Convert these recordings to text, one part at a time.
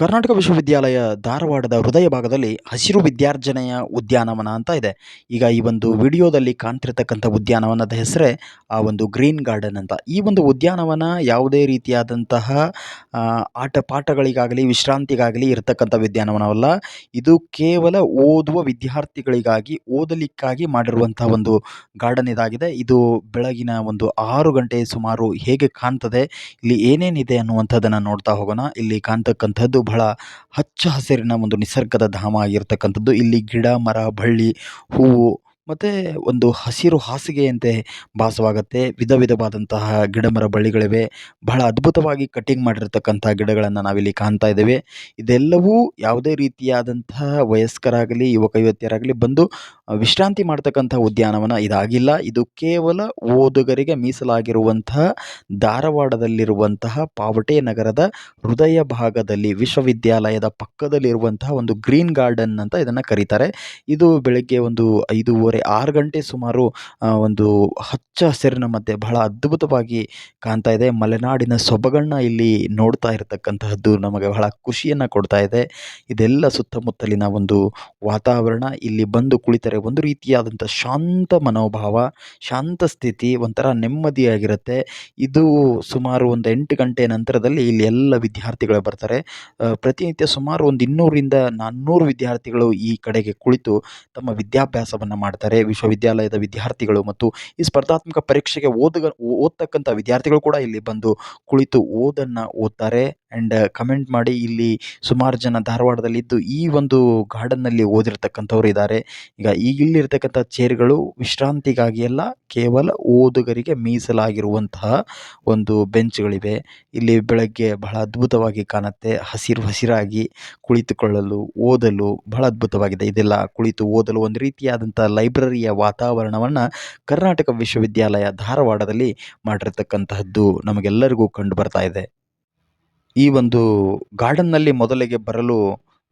ಕರ್ನಾಟಕ ವಿಶ್ವವಿದ್ಯಾಲಯ ಧಾರವಾಡದ ಹೃದಯ ಭಾಗದಲ್ಲಿ ಹಸಿರು ವಿದ್ಯಾರ್ಜನೆಯ ಉದ್ಯಾನವನ ಅಂತ ಇದೆ. ಈಗ ಈ ಒಂದು ವಿಡಿಯೋದಲ್ಲಿ ಕಾಣ್ತಿರ್ತಕ್ಕಂಥ ಉದ್ಯಾನವನದ ಹೆಸರೇ ಆ ಒಂದು ಗ್ರೀನ್ ಗಾರ್ಡನ್ ಅಂತ. ಈ ಒಂದು ಉದ್ಯಾನವನ ಯಾವುದೇ ರೀತಿಯಾದಂತಹ ಆಟ ಪಾಠಗಳಿಗಾಗಲಿ ವಿಶ್ರಾಂತಿಗಾಗಲಿ ಇರತಕ್ಕಂಥ ಉದ್ಯಾನವನವಲ್ಲ. ಇದು ಕೇವಲ ಓದುವ ವಿದ್ಯಾರ್ಥಿಗಳಿಗಾಗಿ, ಓದಲಿಕ್ಕಾಗಿ ಮಾಡಿರುವಂಥ ಒಂದು ಗಾರ್ಡನ್ ಇದಾಗಿದೆ. ಇದು ಬೆಳಗಿನ ಒಂದು ಆರು ಗಂಟೆ ಸುಮಾರು ಹೇಗೆ ಕಾಣ್ತದೆ, ಇಲ್ಲಿ ಏನೇನಿದೆ ಅನ್ನುವಂಥದ್ದನ್ನು ನೋಡ್ತಾ ಹೋಗೋಣ. ಇಲ್ಲಿ ಕಾಣ್ತಕ್ಕಂಥದ್ದು ಬಹಳ ಹಚ್ಚ ಹಸಿರಿನ ಒಂದು ನಿಸರ್ಗದ ಧಾಮ ಆಗಿರ್ತಕ್ಕಂಥದ್ದು. ಇಲ್ಲಿ ಗಿಡ ಮರ ಬಳ್ಳಿ ಹೂವು ಮತ್ತು ಒಂದು ಹಸಿರು ಹಾಸಿಗೆಯಂತೆ ಭಾಸವಾಗುತ್ತೆ. ವಿಧ ವಿಧವಾದಂತಹ ಗಿಡ ಮರ ಬಳ್ಳಿಗಳಿವೆ. ಬಹಳ ಅದ್ಭುತವಾಗಿ ಕಟಿಂಗ್ ಮಾಡಿರ್ತಕ್ಕಂಥ ಗಿಡಗಳನ್ನು ನಾವಿಲ್ಲಿ ಕಾಣ್ತಾ ಇದ್ದೇವೆ. ಇದೆಲ್ಲವೂ ಯಾವುದೇ ರೀತಿಯಾದಂತಹ ವಯಸ್ಕರಾಗಲಿ, ಯುವಕ ಯುವತಿಯರಾಗಲಿ ಬಂದು ವಿಶ್ರಾಂತಿ ಮಾಡ್ತಕ್ಕಂಥ ಉದ್ಯಾನವನ ಇದಾಗಿಲ್ಲ. ಇದು ಕೇವಲ ಓದುಗರಿಗೆ ಮೀಸಲಾಗಿರುವಂತಹ ಧಾರವಾಡದಲ್ಲಿರುವಂತಹ ಪಾವಟೆ ನಗರದ ಹೃದಯ ಭಾಗದಲ್ಲಿ, ವಿಶ್ವವಿದ್ಯಾಲಯದ ಪಕ್ಕದಲ್ಲಿರುವಂತಹ ಒಂದು ಗ್ರೀನ್ ಗಾರ್ಡನ್ ಅಂತ ಇದನ್ನು ಕರೀತಾರೆ. ಇದು ಬೆಳಗ್ಗೆ ಒಂದು ಐದೂವರೆ ಆರು ಗಂಟೆ ಸುಮಾರು ಒಂದು ಹಚ್ಚ ಹಸಿರಿನ ಮಧ್ಯೆ ಬಹಳ ಅದ್ಭುತವಾಗಿ ಕಾಣ್ತಾ ಇದೆ. ಮಲೆನಾಡಿನ ಸೊಬಗನ್ನ ಇಲ್ಲಿ ನೋಡ್ತಾ ಇರತಕ್ಕಂತಹದ್ದು ನಮಗೆ ಬಹಳ ಖುಷಿಯನ್ನು ಕೊಡ್ತಾ ಇದೆ. ಇದೆಲ್ಲ ಸುತ್ತಮುತ್ತಲಿನ ಒಂದು ವಾತಾವರಣ, ಇಲ್ಲಿ ಬಂದು ಕುಳಿತರೆ ಒಂದು ರೀತಿಯಾದಂಥ ಶಾಂತ ಮನೋಭಾವ, ಶಾಂತ ಸ್ಥಿತಿ, ಒಂಥರ ನೆಮ್ಮದಿಯಾಗಿರುತ್ತೆ. ಇದು ಸುಮಾರು ಒಂದು ಎಂಟು ಗಂಟೆ ನಂತರದಲ್ಲಿ ಇಲ್ಲಿ ಎಲ್ಲ ವಿದ್ಯಾರ್ಥಿಗಳು ಬರ್ತಾರೆ. ಪ್ರತಿನಿತ್ಯ ಸುಮಾರು ಒಂದು ಇನ್ನೂರಿಂದ ನಾನ್ನೂರು ವಿದ್ಯಾರ್ಥಿಗಳು ಈ ಕಡೆಗೆ ಕುಳಿತು ತಮ್ಮ ವಿದ್ಯಾಭ್ಯಾಸವನ್ನು ಮಾಡ್ತಾರೆ. ವಿಶ್ವವಿದ್ಯಾಲಯದ ವಿದ್ಯಾರ್ಥಿಗಳು ಮತ್ತು ಈ ಸ್ಪರ್ಧಾತ್ಮಕ ಪರೀಕ್ಷೆಗೆ ಓದುಗ, ಓದ್ತಕ್ಕಂಥ ವಿದ್ಯಾರ್ಥಿಗಳು ಕೂಡ ಇಲ್ಲಿ ಬಂದು ಕುಳಿತು ಓದನ್ನು ಓದ್ತಾರೆ. ಆ್ಯಂಡ್ ಕಮೆಂಟ್ ಮಾಡಿ, ಇಲ್ಲಿ ಸುಮಾರು ಜನ ಧಾರವಾಡದಲ್ಲಿದ್ದು ಈ ಒಂದು ಗಾರ್ಡನ್ನಲ್ಲಿ ಓದಿರ್ತಕ್ಕಂಥವ್ರು ಇದ್ದಾರೆ. ಈಗ ಈಗ ಇಲ್ಲಿರ್ತಕ್ಕಂಥ ಚೇರ್ಗಳು ವಿಶ್ರಾಂತಿಗಾಗಿ ಅಲ್ಲ, ಕೇವಲ ಓದುಗರಿಗೆ ಮೀಸಲಾಗಿರುವಂತಹ ಒಂದು ಬೆಂಚ್ಗಳಿವೆ. ಇಲ್ಲಿ ಬೆಳಗ್ಗೆ ಬಹಳ ಅದ್ಭುತವಾಗಿ ಕಾಣುತ್ತೆ. ಹಸಿರು ಹಸಿರಾಗಿ ಕುಳಿತುಕೊಳ್ಳಲು, ಓದಲು ಬಹಳ ಅದ್ಭುತವಾಗಿದೆ. ಇದೆಲ್ಲ ಕುಳಿತು ಓದಲು ಒಂದು ರೀತಿಯಾದಂಥ ಲೈಬ್ರರಿಯ ವಾತಾವರಣವನ್ನು ಕರ್ನಾಟಕ ವಿಶ್ವವಿದ್ಯಾಲಯ ಧಾರವಾಡದಲ್ಲಿ ಮಾಡಿರ್ತಕ್ಕಂತಹದ್ದು ನಮಗೆಲ್ಲರಿಗೂ ಕಂಡು ಬರ್ತಾ ಇದೆ. ಈ ಒಂದು ಗಾರ್ಡನ್ನಲ್ಲಿ ಮೊದಲಿಗೆ ಬರಲು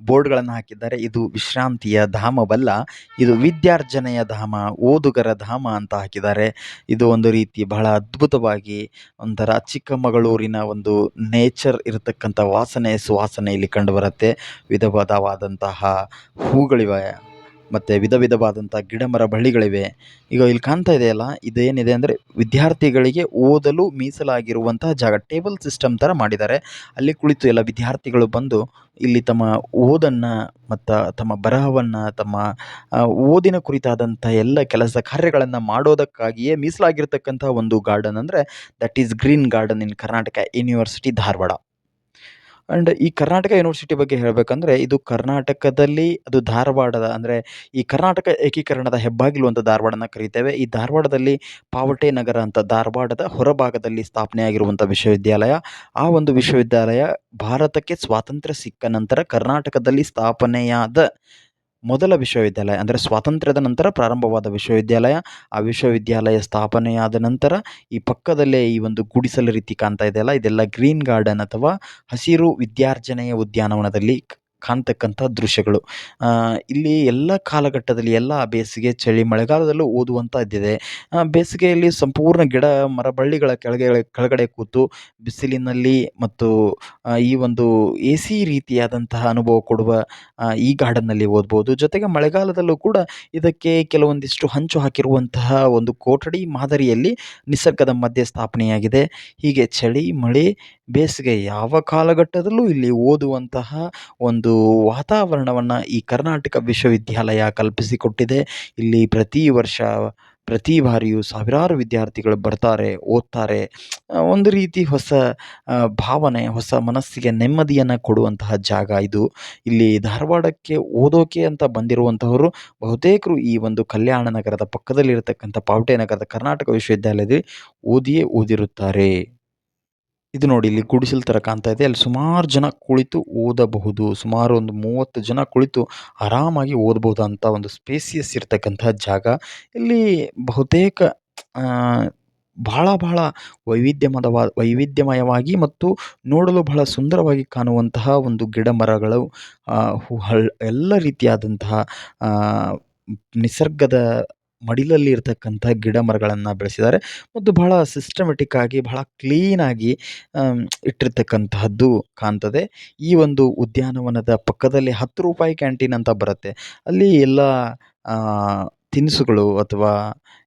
ಬೋರ್ಡ್ಗಳನ್ನು ಹಾಕಿದ್ದಾರೆ. ಇದು ವಿಶ್ರಾಂತಿಯ ಧಾಮವಲ್ಲ, ಇದು ವಿದ್ಯಾರ್ಜನೆಯ ಧಾಮ, ಓದುಗರ ಧಾಮ ಅಂತ ಹಾಕಿದ್ದಾರೆ. ಇದು ಒಂದು ರೀತಿ ಬಹಳ ಅದ್ಭುತವಾಗಿ ಒಂಥರ ಚಿಕ್ಕಮಗಳೂರಿನ ಒಂದು ನೇಚರ್ ಇರತಕ್ಕಂಥ ವಾಸನೆ ಸುವಾಸನೆ ಇಲ್ಲಿ ಕಂಡುಬರುತ್ತೆ. ವಿಧವಾದವಾದಂತಹ ಹೂಗಳಿವೆ. ಮತ್ತು ವಿಧ ವಿಧವಾದಂಥ ಗಿಡ ಮರ ಬಳ್ಳಿಗಳಿವೆ. ಈಗ ಇಲ್ಲಿ ಕಾಣ್ತಾ ಇದೆಯಲ್ಲ, ಇದೇನಿದೆ ಅಂದರೆ ವಿದ್ಯಾರ್ಥಿಗಳಿಗೆ ಓದಲು ಮೀಸಲಾಗಿರುವಂತಹ ಜಾಗ, ಟೇಬಲ್ ಸಿಸ್ಟಮ್ ಥರ ಮಾಡಿದ್ದಾರೆ. ಅಲ್ಲಿ ಕುಳಿತು ಎಲ್ಲ ವಿದ್ಯಾರ್ಥಿಗಳು ಬಂದು ಇಲ್ಲಿ ತಮ್ಮ ಓದನ್ನು ಮತ್ತು ತಮ್ಮ ಬರಹವನ್ನು, ತಮ್ಮ ಓದಿನ ಕುರಿತಾದಂಥ ಎಲ್ಲ ಕೆಲಸ ಕಾರ್ಯಗಳನ್ನು ಮಾಡೋದಕ್ಕಾಗಿಯೇ ಮೀಸಲಾಗಿರ್ತಕ್ಕಂಥ ಒಂದು ಗಾರ್ಡನ್ ಅಂದರೆ that is green garden in Karnataka university Dharwad and ಈ ಕರ್ನಾಟಕ ಯೂನಿವರ್ಸಿಟಿ ಬಗ್ಗೆ ಹೇಳಬೇಕಂದ್ರೆ ಇದು ಕರ್ನಾಟಕದಲ್ಲಿ ಅದು ಧಾರವಾಡದ ಅಂದರೆ ಈ ಕರ್ನಾಟಕ ಏಕೀಕರಣದ ಹೆಬ್ಬಾಗಿಲು ಅಂತ ಧಾರವಾಡನ ಕರೀತೇವೆ. ಈ ಧಾರವಾಡದಲ್ಲಿ ಪಾವಟೆ ನಗರ ಅಂತ ಧಾರವಾಡದ ಹೊರಭಾಗದಲ್ಲಿ ಸ್ಥಾಪನೆಯಾಗಿರುವಂಥ ವಿಶ್ವವಿದ್ಯಾಲಯ. ಆ ಒಂದು ವಿಶ್ವವಿದ್ಯಾಲಯ ಭಾರತಕ್ಕೆ ಸ್ವಾತಂತ್ರ್ಯ ಸಿಕ್ಕ ನಂತರ ಕರ್ನಾಟಕದಲ್ಲಿ ಸ್ಥಾಪನೆಯಾದ ಮೊದಲ ವಿಶ್ವವಿದ್ಯಾಲಯ ಅಂದರೆ ಸ್ವಾತಂತ್ರ್ಯದ ನಂತರ ಪ್ರಾರಂಭವಾದ ವಿಶ್ವವಿದ್ಯಾಲಯ, ಆ ವಿಶ್ವವಿದ್ಯಾಲಯ ಸ್ಥಾಪನೆಯಾದ ನಂತರ ಈ ಪಕ್ಕದಲ್ಲೇ ಈ ಒಂದು ಗುಡಿಸಲು ರೀತಿ ಕಾಣ್ತಾ ಇದೆಯಲ್ಲ, ಇದೆಲ್ಲ ಗ್ರೀನ್ ಗಾರ್ಡನ್ ಅಥವಾ ಹಸಿರು ವಿದ್ಯಾರ್ಜನೆಯ ಉದ್ಯಾನವನದಲ್ಲಿ ಕಾಣ್ತಕ್ಕಂಥ ದೃಶ್ಯಗಳು. ಇಲ್ಲಿ ಎಲ್ಲ ಕಾಲಘಟ್ಟದಲ್ಲಿ ಎಲ್ಲ ಬೇಸಿಗೆ, ಚಳಿ, ಮಳೆಗಾಲದಲ್ಲೂ ಓದುವಂಥದ್ದಿದೆ ಬೇಸಿಗೆಯಲ್ಲಿ ಸಂಪೂರ್ಣ ಗಿಡ ಮರಬಳ್ಳಿಗಳ ಕೆಳಗೆ, ಕೆಳಗಡೆ ಕೂತು ಬಿಸಿಲಿನಲ್ಲಿ ಮತ್ತು ಈ ಒಂದು ಎ ಸಿ ರೀತಿಯಾದಂತಹ ಅನುಭವ ಕೊಡುವ ಈ ಗಾರ್ಡನ್ನಲ್ಲಿ ಓದ್ಬೋದು. ಜೊತೆಗೆ ಮಳೆಗಾಲದಲ್ಲೂ ಕೂಡ ಇದಕ್ಕೆ ಕೆಲವೊಂದಿಷ್ಟು ಹಂಚು ಹಾಕಿರುವಂತಹ ಒಂದು ಕೊಠಡಿ ಮಾದರಿಯಲ್ಲಿ ನಿಸರ್ಗದ ಮಧ್ಯೆ ಸ್ಥಾಪನೆಯಾಗಿದೆ ಹೀಗೆ ಚಳಿ, ಮಳೆ, ಬೇಸಿಗೆ ಯಾವ ಕಾಲಘಟ್ಟದಲ್ಲೂ ಇಲ್ಲಿ ಓದುವಂತಹ ಒಂದು ವಾತಾವರಣವನ್ನು ಈ ಕರ್ನಾಟಕ ವಿಶ್ವವಿದ್ಯಾಲಯ ಕಲ್ಪಿಸಿಕೊಟ್ಟಿದೆ. ಇಲ್ಲಿ ಪ್ರತಿ ವರ್ಷ ಪ್ರತಿ ಬಾರಿಯೂ ಸಾವಿರಾರು ವಿದ್ಯಾರ್ಥಿಗಳು ಬರ್ತಾರೆ, ಓದ್ತಾರೆ. ಒಂದು ರೀತಿ ಹೊಸ ಭಾವನೆ, ಹೊಸ ಮನಸ್ಸಿಗೆ ನೆಮ್ಮದಿಯನ್ನು ಕೊಡುವಂತಹ ಜಾಗ ಇದು. ಇಲ್ಲಿ ಧಾರವಾಡಕ್ಕೆ ಓದೋಕೆ ಅಂತ ಬಂದಿರುವಂತಹವರು ಬಹುತೇಕರು ಈ ಒಂದು ಕಲ್ಯಾಣ ನಗರದ ಪಕ್ಕದಲ್ಲಿರತಕ್ಕಂಥ ಪಾವಟೆ ನಗರದ ಕರ್ನಾಟಕ ವಿಶ್ವವಿದ್ಯಾಲಯದಲ್ಲಿ ಓದಿಯೇ ಓದಿರುತ್ತಾರೆ. ಇದು ನೋಡಿ, ಇಲ್ಲಿ ಗುಡಿಸಲು ತರ ಕಾಣ್ತಾ ಇದೆ. ಅಲ್ಲಿ ಸುಮಾರು ಜನ ಕುಳಿತು ಓದಬಹುದು. ಸುಮಾರು ಒಂದು ಮೂವತ್ತು ಜನ ಕುಳಿತು ಆರಾಮಾಗಿ ಅಂತ ಒಂದು ಸ್ಪೇಸಿಯಸ್ ಇರತಕ್ಕಂತಹ ಜಾಗ. ಇಲ್ಲಿ ಬಹುತೇಕ ಬಹಳ ಬಹಳ ವೈವಿಧ್ಯಮಯವಾಗಿ ಮತ್ತು ನೋಡಲು ಬಹಳ ಸುಂದರವಾಗಿ ಕಾಣುವಂತಹ ಒಂದು ಗಿಡ ಮರಗಳು ಎಲ್ಲ ರೀತಿಯಾದಂತಹ ನಿಸರ್ಗದ ಮಡಿಲಲ್ಲಿ ಇರತಕ್ಕಂಥ ಗಿಡ ಮರಗಳನ್ನು ಬೆಳೆಸಿದ್ದಾರೆ ಮತ್ತು ಬಹಳ ಸಿಸ್ಟಮೆಟಿಕ್ ಆಗಿ, ಬಹಳ ಕ್ಲೀನಾಗಿ ಇಟ್ಟಿರ್ತಕ್ಕಂತಹದ್ದು ಕಾಣ್ತದೆ. ಈ ಒಂದು ಉದ್ಯಾನವನದ ಪಕ್ಕದಲ್ಲಿ ಹತ್ತು ರೂಪಾಯಿ ಕ್ಯಾಂಟೀನ್ ಅಂತ ಬರುತ್ತೆ. ಅಲ್ಲಿ ಎಲ್ಲ ತಿನಿಸುಗಳು ಅಥವಾ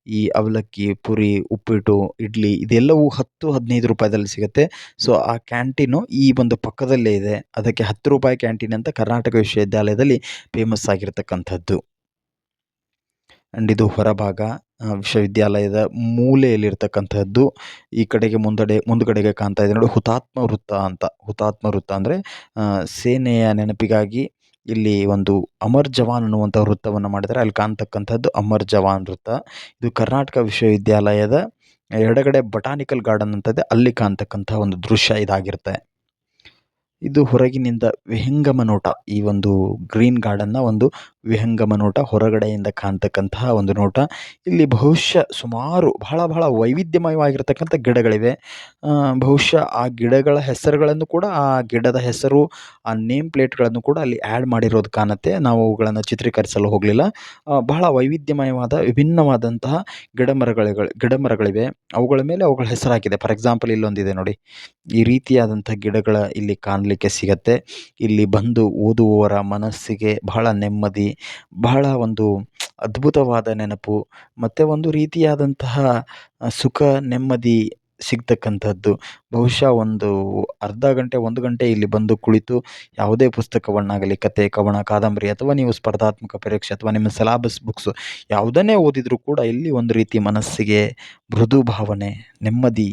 ಈ ಅವಲಕ್ಕಿ, ಪುರಿ, ಉಪ್ಪಿಟ್ಟು, ಇಡ್ಲಿ ಇದೆಲ್ಲವೂ ಹತ್ತು, ಹದಿನೈದು ರೂಪಾಯಿದಲ್ಲಿ ಸಿಗುತ್ತೆ. ಸೊ ಆ ಕ್ಯಾಂಟೀನು ಈ ಒಂದು ಪಕ್ಕದಲ್ಲೇ ಇದೆ. ಅದಕ್ಕೆ ಹತ್ತು ರೂಪಾಯಿ ಕ್ಯಾಂಟೀನ್ ಅಂತ ಕರ್ನಾಟಕ ವಿಶ್ವವಿದ್ಯಾಲಯದಲ್ಲಿ ಫೇಮಸ್ ಆಗಿರ್ತಕ್ಕಂಥದ್ದು. ಆ್ಯಂಡ್ ಇದು ಹೊರಭಾಗ ವಿಶ್ವವಿದ್ಯಾಲಯದ ಮೂಲೆಯಲ್ಲಿರ್ತಕ್ಕಂಥದ್ದು ಈ ಕಡೆಗೆ ಮುಂದಡೆ ಮುಂದುಗಡೆಗೆ ಕಾಣ್ತಾ ಇದೆ ನೋಡಿ, ಹುತಾತ್ಮ ವೃತ್ತ ಅಂತ. ಹುತಾತ್ಮ ವೃತ್ತ ಅಂದರೆ ಸೇನೆಯ ನೆನಪಿಗಾಗಿ ಇಲ್ಲಿ ಒಂದು ಅಮರ್ ಜವಾನ್ ಅನ್ನುವಂಥ ವೃತ್ತವನ್ನು ಮಾಡಿದ್ದಾರೆ. ಅಲ್ಲಿ ಕಾಣ್ತಕ್ಕಂಥದ್ದು ಅಮರ್ ಜವಾನ್ ವೃತ್ತ. ಇದು ಕರ್ನಾಟಕ ವಿಶ್ವವಿದ್ಯಾಲಯದ ಎಡಗಡೆ ಬಟಾನಿಕಲ್ ಗಾರ್ಡನ್ ಅಂತ ಅಲ್ಲಿ ಕಾಣ್ತಕ್ಕಂಥ ಒಂದು ದೃಶ್ಯ ಇದಾಗಿರುತ್ತೆ. ಇದು ಹೊರಗಿನಿಂದ ವಿಹಂಗಮ ನೋಟ. ಈ ಒಂದು ಗ್ರೀನ್ ಗಾರ್ಡನ್ನ ಒಂದು ವಿಹಂಗಮ ನೋಟ ಹೊರಗಡೆಯಿಂದ ಕಾಣ್ತಕ್ಕಂತಹ ಒಂದು ನೋಟ. ಇಲ್ಲಿ ಬಹುಶಃ ಸುಮಾರು ಬಹಳ ಬಹಳ ವೈವಿಧ್ಯಮಯವಾಗಿರತಕ್ಕಂಥ ಗಿಡಗಳಿವೆ. ಬಹುಶಃ ಆ ಗಿಡಗಳ ಹೆಸರುಗಳನ್ನು ಕೂಡ, ಆ ಗಿಡದ ಹೆಸರು, ಆ ನೇಮ್ ಪ್ಲೇಟ್ಗಳನ್ನು ಕೂಡ ಅಲ್ಲಿ ಆ್ಯಡ್ ಮಾಡಿರೋದು ಕಾಣುತ್ತೆ. ನಾವು ಅವುಗಳನ್ನು ಚಿತ್ರೀಕರಿಸಲು ಹೋಗಲಿಲ್ಲ. ಬಹಳ ವೈವಿಧ್ಯಮಯವಾದ, ವಿಭಿನ್ನವಾದಂತಹ ಗಿಡ ಗಿಡಮರಗಳಿವೆ ಗಿಡ ಮರಗಳಿವೆ. ಅವುಗಳ ಮೇಲೆ ಅವುಗಳ ಹೆಸರಾಗಿದೆ ಫಾರ್ ಎಕ್ಸಾಂಪಲ್ ಇಲ್ಲೊಂದಿದೆ ನೋಡಿ. ಈ ರೀತಿಯಾದಂಥ ಗಿಡಗಳ ಇಲ್ಲಿ ಕಾಣಲಿಕ್ಕೆ ಸಿಗತ್ತೆ. ಇಲ್ಲಿ ಬಂದು ಓದುವವರ ಮನಸ್ಸಿಗೆ ಬಹಳ ನೆಮ್ಮದಿ ಬಹಳ ಒಂದು ಅದ್ಭುತವಾದ ನೆನಪು, ಮತ್ತು ಒಂದು ರೀತಿಯಾದಂತಹ ಸುಖ, ನೆಮ್ಮದಿ ಸಿಗ್ತಕ್ಕಂಥದ್ದು. ಬಹುಶಃ ಒಂದು ಅರ್ಧ ಗಂಟೆ, ಒಂದು ಗಂಟೆ ಇಲ್ಲಿ ಬಂದು ಕುಳಿತು ಯಾವುದೇ ಪುಸ್ತಕವನ್ನಾಗಲಿ, ಕತೆ, ಕವನ, ಕಾದಂಬರಿ ಅಥವಾ ನೀವು ಸ್ಪರ್ಧಾತ್ಮಕ ಪರೀಕ್ಷೆ ಅಥವಾ ನಿಮ್ಮ ಸಿಲಾಬಸ್ ಬುಕ್ಸು ಯಾವುದನ್ನೇ ಓದಿದರೂ ಕೂಡ ಇಲ್ಲಿ ಒಂದು ರೀತಿ ಮನಸ್ಸಿಗೆ ಮೃದು ಭಾವನೆ, ನೆಮ್ಮದಿ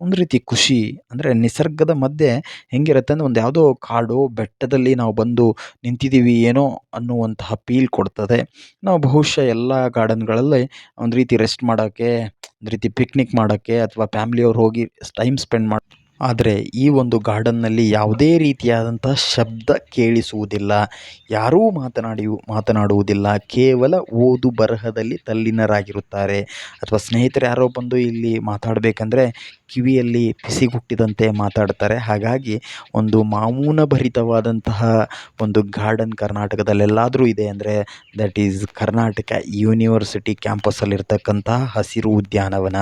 ಒಂದು ರೀತಿ ಖುಷಿ ಅಂದರೆ ನಿಸರ್ಗದ ಮಧ್ಯೆ ಹೆಂಗಿರುತ್ತೆ ಅಂದರೆ ಒಂದು ಯಾವುದೋ ಕಾಡು ಬೆಟ್ಟದಲ್ಲಿ ನಾವು ಬಂದು ನಿಂತಿದ್ದೀವಿ ಏನೋ ಅನ್ನುವಂತಹ ಫೀಲ್ ಕೊಡ್ತದೆ. ನಾವು ಬಹುಶಃ ಎಲ್ಲ ಗಾರ್ಡನ್ಗಳಲ್ಲಿ ಒಂದು ರೀತಿ ರೆಸ್ಟ್ ಮಾಡೋಕ್ಕೆ ಒಂದು ರೀತಿ ಪಿಕ್ನಿಕ್ ಮಾಡೋಕ್ಕೆ ಅಥವಾ ಫ್ಯಾಮ್ಲಿಯವ್ರು ಹೋಗಿ ಟೈಮ್ ಸ್ಪೆಂಡ್ ಮಾಡಿ ಆದರೆ ಈ ಒಂದು ಗಾರ್ಡನ್ನಲ್ಲಿ ಯಾವುದೇ ರೀತಿಯಾದಂಥ ಶಬ್ದ ಕೇಳಿಸುವುದಿಲ್ಲ, ಯಾರೂ ಮಾತನಾಡಿ, ಮಾತನಾಡುವುದಿಲ್ಲ, ಕೇವಲ ಓದು ಬರಹದಲ್ಲಿ ತಲ್ಲಿನರಾಗಿರುತ್ತಾರೆ. ಅಥವಾ ಸ್ನೇಹಿತರು ಯಾರೋ ಬಂದು ಇಲ್ಲಿ ಮಾತಾಡಬೇಕಂದ್ರೆ ಕಿವಿಯಲ್ಲಿ ಪಿಸಿಗುಟ್ಟಿದಂತೆ ಮಾತಾಡ್ತಾರೆ. ಹಾಗಾಗಿ ಒಂದು ಭರಿತವಾದಂತಹ ಒಂದು ಗಾರ್ಡನ್ ಕರ್ನಾಟಕದಲ್ಲೆಲ್ಲಾದರೂ ಇದೆ ಅಂದರೆ ದಟ್ ಈಸ್ ಕರ್ನಾಟಕ ಯೂನಿವರ್ಸಿಟಿ ಕ್ಯಾಂಪಸ್ಸಲ್ಲಿರ್ತಕ್ಕಂತಹ ಹಸಿರು ಉದ್ಯಾನವನ.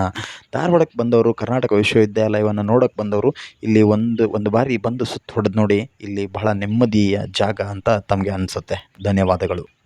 ಧಾರವಾಡಕ್ಕೆ ಬಂದವರು, ಕರ್ನಾಟಕ ವಿಶ್ವವಿದ್ಯಾಲಯವನ್ನು ನೋಡೋಕ್ಕೆ ಬಂದವರು ಇಲ್ಲಿ ಒಂದು ಒಂದು ಬಾರಿ ಬಂದು ಸುತ್ತ ಹೊಡೆದು ನೋಡಿ, ಇಲ್ಲಿ ಬಹಳ ನೆಮ್ಮದಿಯ ಜಾಗ ಅಂತ ತಮಗೆ ಅನಿಸುತ್ತೆ. ಧನ್ಯವಾದಗಳು.